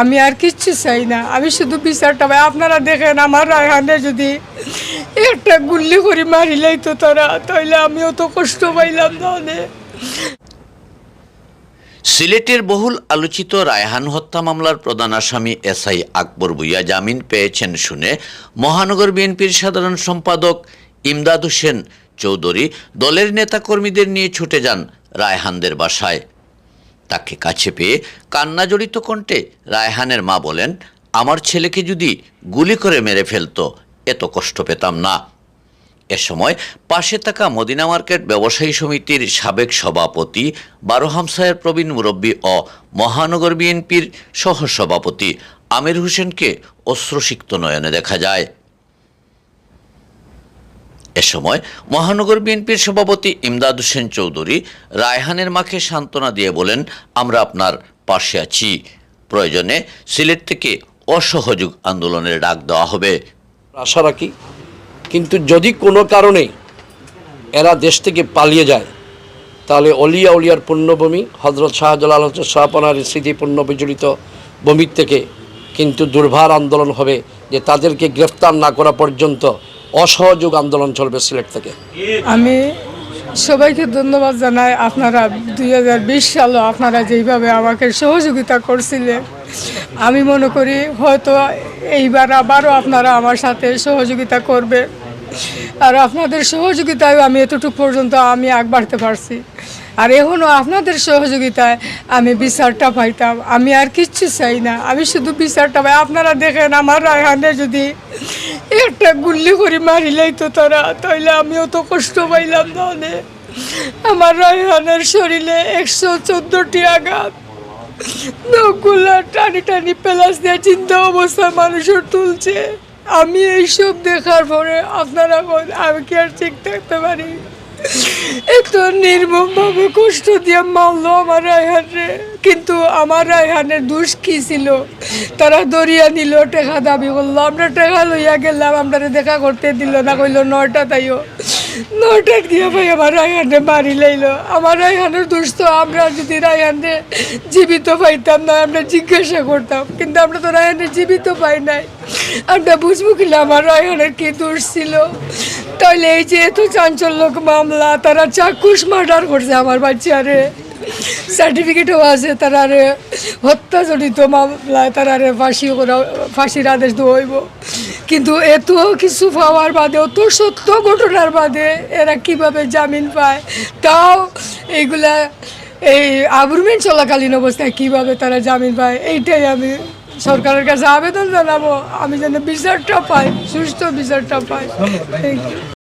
আমি আর কিচ্ছু চাই না। আমি শুধু বিচারটা পাই আপনারা দেখেন, আমার রায়হানে যদি একটা গুল্লি করে মারিলাই তো তারা, তাইলে আমি অত কষ্ট পাইলাম তাহলে। সিলেটের বহুল আলোচিত রায়হান হত্যা মামলার প্রধান আসামি এসআই আকবর ভুইয়া জামিন পেয়েছেন শুনে মহানগর বিএনপির সাধারণ সম্পাদক ইমদাদ হোসেন চৌধুরী দলের নেতাকর্মীদের নিয়ে ছুটে যান রায়হানদের বাসায়। তাকে কাছে পেয়ে কান্না জড়িত কণ্ঠে রায়হানের মা বলেন, আমার ছেলেকে যদি গুলি করে মেরে ফেলতো, এত কষ্ট পেতাম না। এ সময় পাশে থাকা মদিনা মার্কেট ব্যবসায়ী সমিতির সাবেক সভাপতি বারো হামসায়ের প্রবীণ মুরব্বী ও মহানগর বিএনপির সহসভাপতি আমির হোসেনকে অশ্রুসিক্ত নয়নে দেখা যায়। এ সময় মহানগর বিএনপির সভাপতি ইমদাদ হোসেন চৌধুরী রায়হানের মাকে সান্ত্বনা দিয়ে বলেন, আমরা আপনার পাশে আছি। প্রয়োজনে সিলেট থেকে অসহযোগ আন্দোলনের ডাক দেওয়া হবে। আশা রাখি, কিন্তু যদি কোনো কারণে এরা দেশ থেকে পালিয়ে যায়, তাহলে অলিয়া উলিয়ার পুণ্যভূমি হজরত শাহজালাল হজরত শাহপনার স্মৃতি পুণ্য বিজড়িত ভূমির থেকে কিন্তু দুর্ভার আন্দোলন হবে যে তাদেরকে গ্রেফতার না করা পর্যন্ত অসহযোগ আন্দোলন চলবে সিলেট থেকে। আমি সবাইকে ধন্যবাদ জানাই, আপনারা দুই হাজার বিশ সালে আপনারা যেইভাবে আমাকে সহযোগিতা করছিলেন, আমি মনে করি হয়তো এইবার আবারও আপনারা আমার সাথে সহযোগিতা করবে আর আপনাদের সহযোগিতায় আমি এতটুকু পর্যন্ত আমি আগ বাড়তে পারছি। আর এখনও আপনাদের সহযোগিতায় আমি বিচারটা পাইতাম। আমি আর কিচ্ছু চাই না। আমি শুধু বিচারটা পাই। আপনারা দেখেন আমার রায়হানে যদি একটা গুল্লি করে মারিলাই তো তারা, তাইলে আমিও তো কষ্ট পাইলাম তাহলে। আমার রায়হানের শরীরে একশো চোদ্দোটি আঘাত। নখগুলা টানি টানি পেলাস দিয়ে চিন্তা অবস্থায় মানুষের তুলছে। আমি এইসব দেখার পরে আপনারা আমি কি আর ঠিক থাকতে পারি? এত নির্মম ভাবে কষ্ট দিয়ে মারলো আমার রায়হানরে। কিন্তু আমার রায়হানের দোষ কি ছিল? তারা দরিয়া নিল, টেকা দাবি করল। আমরা টেকা লইয়া গেলাম আমরা দেখা করতে দিল না, কইলো, নয়টা তাইও। নয়টা গিয়ে ভাই আমার রায়হানে মারি লাইলো। আমার রায়হানের দোষ তো আমরা যদি রায়হানে জীবিত পাইতাম না, আমরা জিজ্ঞাসা করতাম। কিন্তু আমরা তো রায়হানে জীবিত পাই নাই। আমরা বুঝব কিনা আমার রায়হানের কি দোষ ছিল? তাহলে এই যে এত চাঞ্চল্যক মামলা, তারা চাক্ষুষ মার্ডার করছে আমার বাচ্চারে। সার্টিফিকেটও আছে, তারারে হত্যাজনিত মামলায় তারারে ফাঁসি করা, ফাঁসির আদেশ দইব কিন্তু এত কিছু পাওয়ার বাদে, অত সত্য ঘটনার বাদে এরা কীভাবে জামিন পায়, তাও এইগুলা, এই আবরুমেন্ট চলাকালীন অবস্থায় কীভাবে তারা জামিন পায়, এইটাই আমি সরকারের কাছে আবেদন জানাব। আমি যেন বিচারটা পাই সুস্থ বিচারটা পাই। Thank you